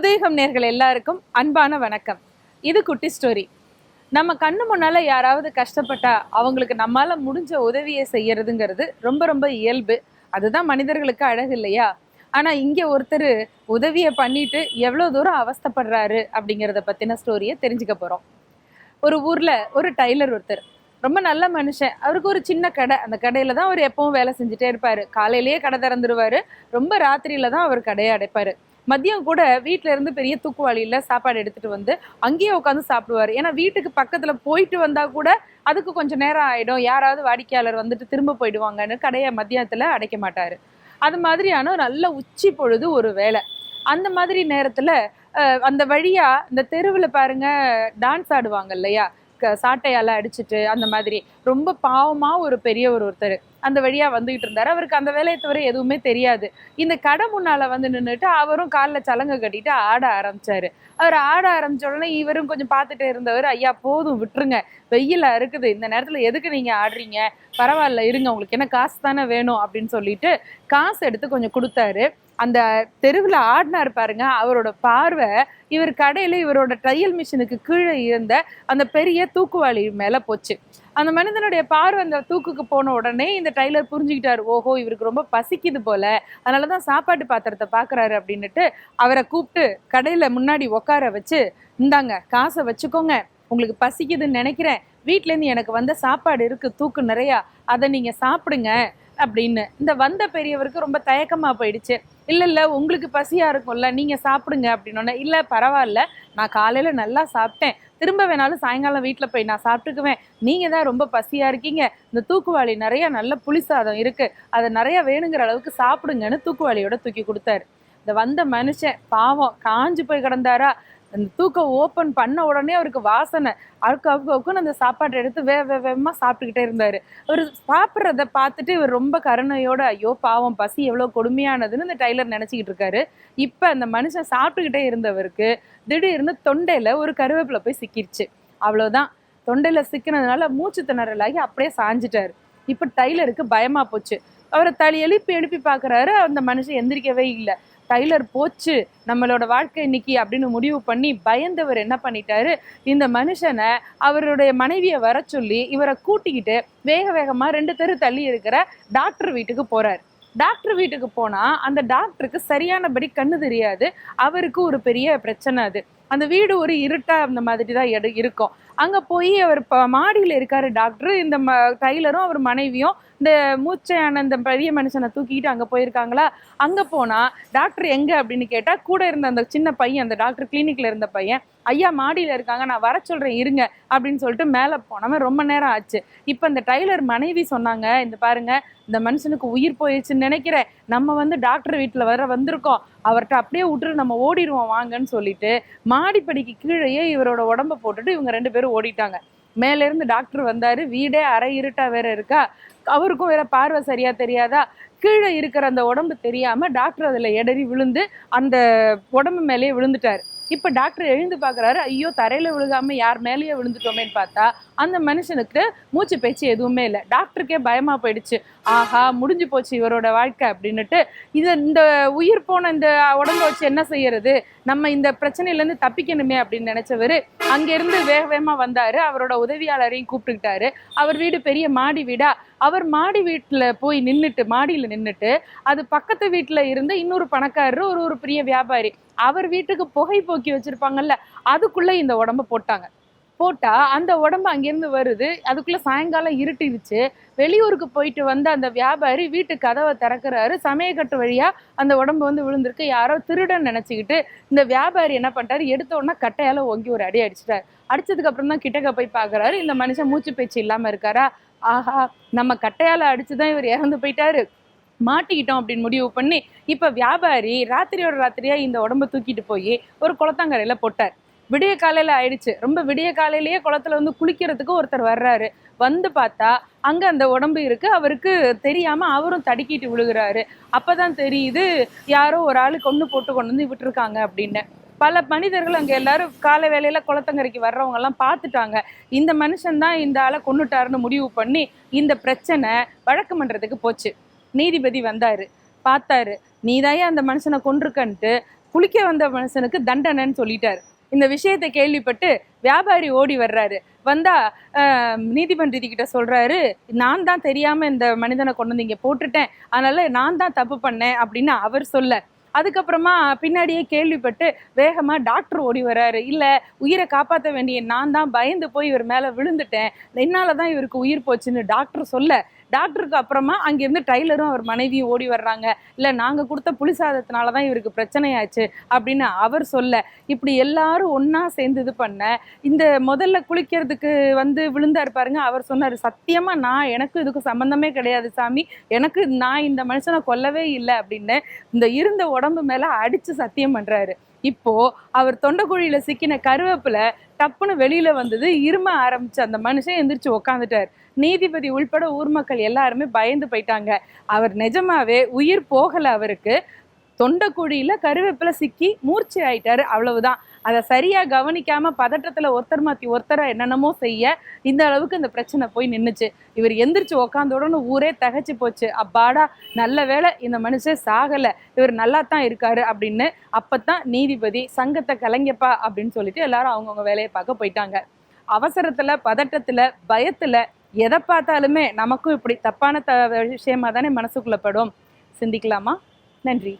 உதயகம் நேர்கள் எல்லாருக்கும் அன்பான வணக்கம். இது குட்டி ஸ்டோரி. நம்ம கண்ணு முன்னால யாராவது கஷ்டப்பட்டா அவங்களுக்கு நம்மால் முடிஞ்ச உதவியை செய்யறதுங்கிறது ரொம்ப ரொம்ப இயல்பு. அதுதான் மனிதர்களுக்கு அழகு இல்லையா? ஆனா இங்க ஒருத்தர் உதவியை பண்ணிட்டு எவ்வளோ தூரம் அவஸ்தப்படுறாரு அப்படிங்கிறத பத்தின ஸ்டோரியை தெரிஞ்சுக்க போறோம். ஒரு ஊர்ல ஒரு டைலர் ஒருத்தர். ரொம்ப நல்ல மனுஷன். அவருக்கு ஒரு சின்ன கடை. அந்த கடையில் தான் அவர் எப்பவும் வேலை செஞ்சுட்டே இருப்பாரு. காலையிலேயே கடை திறந்துருவாரு. ரொம்ப ராத்திரியில தான் அவர் கடையை அடைப்பாரு. மதியம் கூட வீட்ல இருந்து பெரிய தூக்குவாளியில் சாப்பாடு எடுத்துட்டு வந்து அங்கேயே உட்காந்து சாப்பிடுவாரு. ஏன்னா வீட்டுக்கு பக்கத்துல போயிட்டு வந்தா கூட அதுக்கு கொஞ்சம் நேரம் ஆயிடும். யாராவது வாடிக்கையாளர் வந்துட்டு திரும்ப போயிடுவாங்கன்னு கடையை மதியத்துல அடைக்க மாட்டாரு. அது மாதிரியான நல்ல உச்சி பொழுது ஒரு வேலை அந்த மாதிரி நேரத்துல அஹ், அந்த வழியா இந்த தெருவுல பாருங்க டான்ஸ் ஆடுவாங்க இல்லையா? சாட்டையால் அடிச்சிட்டு அந்த மாதிரி. ரொம்ப பாவமாக ஒரு பெரியவர் ஒருத்தர். அந்த வழியாக வந்துகிட்டு இருந்தார். அவருக்கு அந்த வேலையை தவிர எதுவுமே தெரியாது. இந்த கடை முன்னால் வந்து நின்றுட்டு அவரும் காலில் சலங்கை கட்டிட்டு ஆட ஆரம்பித்தார் அவர் ஆட ஆரம்பிச்ச உடனே இவரும் கொஞ்சம் பார்த்துட்டே இருந்தவர் ஐயா போதும் விட்டுருங்க. வெயிலாக இருக்குது. இந்த நேரத்தில் எதுக்கு நீங்கள் ஆடுறீங்க? பரவாயில்ல இருங்க. உங்களுக்கு என்ன காசு தானே வேணும்? அப்படின்னு சொல்லிட்டு காசு எடுத்து கொஞ்சம் கொடுத்தாரு. அந்த தெருவில் ஆடினார் பாருங்க அவரோட பார்வை. இவர் கடையில் இவரோட தையல் மிஷினுக்கு கீழே இருந்த அந்த பெரிய தூக்குவாளி மேலே போச்சு. அந்த மனிதனுடைய பார்வை அந்த தூக்குக்கு போன உடனே இந்த டைலர் புரிஞ்சுக்கிட்டார் ஓஹோ இவருக்கு ரொம்ப பசிக்குது போல. அதனாலதான் சாப்பாட்டு பாத்திரத்தை பார்க்குறாரு அப்படின்னுட்டு அவரை கூப்பிட்டு கடையில் முன்னாடி உட்கார வச்சு இந்தாங்க காசை வச்சுக்கோங்க. உங்களுக்கு பசிக்குதுன்னு நினைக்கிறேன். வீட்டிலேருந்து எனக்கு வந்த சாப்பாடு இருக்குது தூக்கு நிறையா. அதை நீங்கள் சாப்பிடுங்க. அப்படின்னு. இந்த வந்த பெரியவருக்கு ரொம்ப தயக்கமாக போயிடுச்சு. இல்லை இல்லை உங்களுக்கு பசியாக இருக்கும்ல நீங்கள் சாப்பிடுங்க அப்படின்னோடனே இல்லை பரவாயில்ல நான் காலையில் நல்லா சாப்பிட்டேன். திரும்ப வேணாலும் சாயங்காலம் வீட்டில் போய் நான் சாப்பிட்டுக்குவேன். நீங்கள் தான் ரொம்ப பசியாக இருக்கீங்க. இந்த தூக்குவாளி நிறைய நல்ல புளிசாதம் இருக்குது அதை நிறைய வேணுங்கிற அளவுக்கு சாப்பிடுங்கன்னு தூக்குவாளியோட தூக்கி கொடுத்தாரு. இந்த வந்த மனுஷன் பாவம் காஞ்சு போய் கிடந்தாரா? அந்த தூக்கம் ஓப்பன் பண்ண உடனே அவருக்கு வாசனை. அழுக்கு அவுக்கு அவுக்குன்னு அந்த சாப்பாட்டை எடுத்து வே வே வேகமாக சாப்பிட்டுக்கிட்டே இருந்தார். அவர் சாப்பிட்றத பார்த்துட்டு இவர் ரொம்ப கருணையோட ஐயோ பாவம் பசி எவ்வளோ கொடுமையானதுன்னு இந்த டைலர் நினச்சிக்கிட்டு இருக்காரு. இப்போ அந்த மனுஷன் சாப்பிட்டுக்கிட்டே இருந்தவருக்கு திடீர்னு தொண்டையில் ஒரு கருவேப்பிலை போய் சிக்கிருச்சு. அவ்வளோதான் தொண்டையில் சிக்கினதுனால மூச்சு திணறலாகி அப்படியே சாஞ்சிட்டாரு. இப்போ டைலருக்கு பயமாக போச்சு. அவரை தலை எழுப்பி எழுப்பி பார்க்குறாரு அந்த மனுஷன் எந்திரிக்கவே இல்லை. டைலர் போச்சு நம்மளோட வாழ்க்கை இன்னைக்கு அப்படின்னு முடிவு பண்ணி பயந்தவர் என்ன பண்ணிட்டாரு? இந்த மனுஷனை அவருடைய மனைவியை வர சொல்லி இவரை கூட்டிக்கிட்டு வேக வேகமாக ரெண்டு தெரு தள்ளி இருக்கிற டாக்டர் வீட்டுக்கு போறாரு. டாக்டர் வீட்டுக்கு போனா அந்த டாக்டருக்கு சரியானபடி கண்ணு தெரியாது. அவருக்கு ஒரு பெரிய பிரச்சனை அது. அந்த வீடு ஒரு இருட்டா அந்த மாதிரி தான் இருக்கும். அங்கே போய் அவர் இப்போ மாடியில் இருக்கார் டாக்டர். இந்த ம டைலரும் அவர் மனைவியும் இந்த மூச்சையான இந்த பெரிய மனுஷனை தூக்கிட்டு அங்கே போயிருக்காங்களா? அங்கே போனால் டாக்டர் எங்கே அப்படின்னு கேட்டால் கூட இருந்த அந்த சின்ன பையன் அந்த டாக்டர் கிளினிக்ல இருந்த பையன் ஐயா மாடியில் இருக்காங்க நான் வர சொல்கிறேன் இருங்க அப்படின்னு சொல்லிட்டு மேலே போனவன் ரொம்ப நேரம் ஆச்சு. இப்போ இந்த டைலர் மனைவி சொன்னாங்க இந்த பாருங்க இந்த மனுஷனுக்கு உயிர் போயிடுச்சுன்னு நினைக்கிறேன். நம்ம வந்து டாக்டர் வீட்டில் வர வந்திருக்கோம். அவர்கிட்ட அப்படியே விட்டுட்டு நம்ம ஓடிடுவோம் வாங்கன்னு சொல்லிட்டு மாடிப்படிக்கு கீழேயே இவரோட உடம்ப போட்டுட்டு இவங்க ரெண்டு பேரும் ஓடிட்டாங்க. மேலேருந்து டாக்டர் வந்தாரு. வீடே அரை இருட்டா வேற இருக்கா? அவருக்கும் வேற பார்வை சரியா தெரியாதா? கீழே இருக்கிற அந்த உடம்பு தெரியாம டாக்டர் அதுல எடறி விழுந்து அந்த உடம்பு மேலேயே விழுந்துட்டாரு. இப்ப டாக்டர் எழுந்து பாக்குறாரு ஐயோ தரையில விழுகாம யார் மேலேயே விழுந்துட்டோமேன்னு பார்த்தா அந்த மனுஷனுக்கு மூச்சு பேச்சு எதுவுமே இல்லை. டாக்டருக்கே பயமா போயிடுச்சு. ஆஹா முடிஞ்சு போச்சு இவரோட வாழ்க்கை அப்படின்னுட்டு இது இந்த உயிர் போன இந்த உடம்ப வச்சு என்ன செய்யறது? நம்ம இந்த பிரச்சனையில இருந்து தப்பிக்கணுமே அப்படின்னு நினைச்சவரு அங்கிருந்து வேக வேகமா வந்தாரு. அவரோட உதவியாளரையும் கூப்பிட்டுக்கிட்டாரு. அவர் வீடு பெரிய மாடி வீடா. அவர் மாடி வீட்டுல போய் நின்னுட்டு மாடியில நின்னுட்டு அது பக்கத்து வீட்டுல இருந்த இன்னொரு பணக்காரர் ஒரு ஒரு பெரிய வியாபாரி. அவர் வீட்டுக்கு புகை போக்கி வச்சுருப்பாங்கல்ல அதுக்குள்ள இந்த உடம்ப போட்டாங்க. போட்டா அந்த உடம்பு அங்கேருந்து வருது அதுக்குள்ள சாயங்காலம் இருட்டிருச்சு. வெளியூருக்கு போயிட்டு வந்த அந்த வியாபாரி வீட்டு கதவை திறக்கிறாரு. சமயக்கட்டு வழியா அந்த உடம்பு வந்து விழுந்திருக்கு. யாரோ திருடன் நினைச்சுக்கிட்டு இந்த வியாபாரி என்ன பண்ணுறாரு எடுத்த உடனே கட்டையால ஒரு அடி அடிச்சிட்டாரு. அடிச்சதுக்கு அப்புறம் தான் கிட்டக்க போய் பார்க்குறாரு இந்த மனுஷன் மூச்சு பேச்சு இல்லாம இருக்காரா? ஆஹா நம்ம கட்டையால அடிச்சுதான் இவர் இறந்து போயிட்டாரு. மாட்டிக்கிட்டோம் அப்படின்னு முடிவு பண்ணி இப்ப வியாபாரி ராத்திரியோட ராத்திரியா இந்த உடம்ப தூக்கிட்டு போய் ஒரு குளத்தாங்கரையில போட்டார். விடிய காலையில ஆயிடுச்சு. ரொம்ப விடிய காலையிலேயே குளத்துல வந்து குளிக்கிறதுக்கு ஒருத்தர் வர்றாரு. வந்து பார்த்தா அங்க அந்த உடம்பு இருக்கு. அவருக்கு தெரியாம அவரும் தடுக்கிட்டு விழுகிறாரு. அப்பதான் தெரியுது யாரோ ஒரு ஆளு கொண்டு போட்டு கொண்டு வந்து விட்டுருக்காங்க அப்படின்னு. பல மனிதர்கள் அங்கே எல்லாரும் காலை வேலையில் குளத்தங்கரைக்கு வர்றவங்க எல்லாம் பார்த்துட்டாங்க. இந்த மனுஷன் தான் இந்த ஆளை கொண்டுட்டாருன்னு முடிவு பண்ணி இந்த பிரச்சனை வழக்கு மன்றத்துக்கு போச்சு. நீதிபதி வந்தாரு. பார்த்தாரு. நீதாயே அந்த மனுஷனை கொன்றுக்கன்ட்டு? குளிக்க வந்த மனுஷனுக்கு தண்டனைன்னு சொல்லிட்டாரு. இந்த விஷயத்தை கேள்விப்பட்டு வியாபாரி ஓடி வர்றாரு. வந்தா நீதிமன்றதி கிட்ட சொல்றாரு நான் தான் தெரியாம இந்த மனிதனை கொண்டு வந்து இங்க போட்டுட்டேன். அதனால நான் தான் தப்பு பண்ணேன் அப்படின்னு அவர் சொல்ல. அதுக்கப்புறமா பின்னாடியே கேள்விப்பட்டு வேகமா டாக்டர் ஓடி வராரு. இல்ல உயிரை காப்பாற்ற வேண்டிய நான் தான் பயந்து போய் இவர் மேல விழுந்துட்டேன். என்னால் தான் இவருக்கு உயிர் போச்சுன்னு டாக்டர் சொல்ல டாக்டருக்கு அப்புறமா அங்கேருந்து டைலரும் அவர் மனைவியும் ஓடி வர்றாங்க. இல்லை நாங்கள் கொடுத்த புளி சாதத்தினால தான் இவருக்கு பிரச்சனையாச்சு அப்படின்னு அவர் சொல்ல இப்படி எல்லாரும் ஒன்றா சேர்ந்து இது பண்ண இந்த முதல்ல குளிக்கிறதுக்கு வந்து விழுந்தாரு பாருங்க அவர் சொன்னார் சத்தியமாக நான் எனக்கு இதுக்கு சம்மந்தமே கிடையாது சாமி. எனக்கு நான் இந்த மனுஷனை கொல்லவே இல்லை அப்படின்னு இந்த இருந்த உடம்பு மேல அடிச்சு சத்தியம் பண்றாரு. இப்போ அவர் தொண்டைக்குழியில சிக்கின கருவேப்பில டப்புன்னு வெளியில வந்தது இரும ஆரம்பிச்சு அந்த மனுஷன் எந்திரிச்சு உக்காந்துட்டார். நீதிபதி உள்பட ஊர் மக்கள் எல்லாருமே பயந்து போயிட்டாங்க. அவர் நிஜமாவே உயிர் போகல அவருக்கு. தொண்டைக்குழியில கருவேப்பில சிக்கி மூர்ச்சி ஆயிட்டாரு அவ்வளவுதான். அதை சரியா கவனிக்காம பதட்டத்துல ஒருத்தர் மாத்தி ஒருத்தரை என்னென்னமோ செய்ய இந்த அளவுக்கு இந்த பிரச்சனை போய் நின்றுச்சு இவர் எந்திரிச்சு உக்காந்த உடனே ஊரே தகைச்சு போச்சு. அப்பாடா நல்ல வேளை இந்த மனுஷன் சாகல. இவர் நல்லா தான் இருக்காரு அப்படின்னு அப்பதான் நீதிபதி சங்கத்தை கலைஞப்பா அப்படின்னு சொல்லிட்டு எல்லாரும் அவங்கவுங்க வேலையை பார்க்க போயிட்டாங்க. அவசரத்துல பதட்டத்துல பயத்துல எதை பார்த்தாலுமே நமக்கும் இப்படி தப்பான த விஷயமா தானே மனசுக்குள்ளப்படும் சிந்திக்கலாமா? நன்றி.